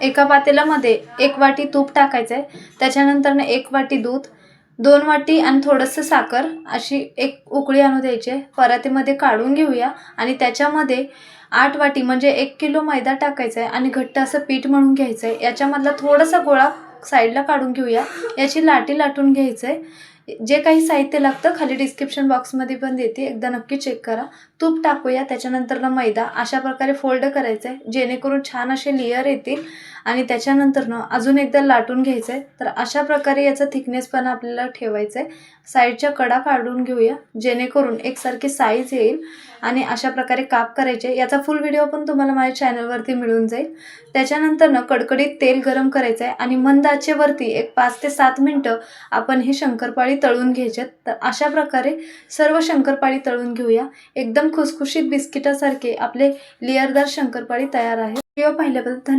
एका पातेल्यामध्ये एक वाटी तूप टाकायचं आहे त्याच्यानंतरनं एक वाटी दूध दोन वाटी आणि थोडंसं साखर अशी एक उकळी आणू द्यायची आहे. परातीमध्ये काढून घेऊया आणि त्याच्यामध्ये आठ वाटी म्हणजे एक किलो मैदा टाकायचा आहे आणि घट्ट असं पीठ म्हणून घ्यायचं आहे याच्यामधला थोडासा गोळा साईडला काढून घेऊया. याची लाटी लाटून घ्यायचं आहे जे काही साहित्य लागतं खाली डिस्क्रिप्शन बॉक्समध्ये पण देते. एकदा नक्की चेक करा. तूप टाकूया. त्याच्यानंतरनं मैदा अशा प्रकारे फोल्ड करायचं आहे जेणेकरून छान असे लेअर येतील. आणि त्याच्यानंतरनं अजून एकदा लाटून घ्यायचं आहे तर अशा प्रकारे याचा थिकनेसपणा आपल्याला ठेवायचं आहे साईडच्या कडा काढून घेऊया जेणेकरून एकसारखी साईज येईल आणि अशा प्रकारे काप करायचे. याचा फुल व्हिडिओ पण तुम्हाला माझ्या चॅनलवरती मिळून जाईल. त्याच्यानंतरनं कडकडीत तेल गरम करायचं आहे आणि मंद आचेवरती एक पाच ते सात मिनटं आपण हे शंकरपाळी तळून घ्यायच्यात तर अशा प्रकारे सर्व शंकरपाळी तळून घेऊया. एकदम खुसखुशीत बिस्किटासारखे आपले लेअरदार शंकरपाळी तयार आहे व्हिडिओ पाहिल्याबद्दल धन्यवाद.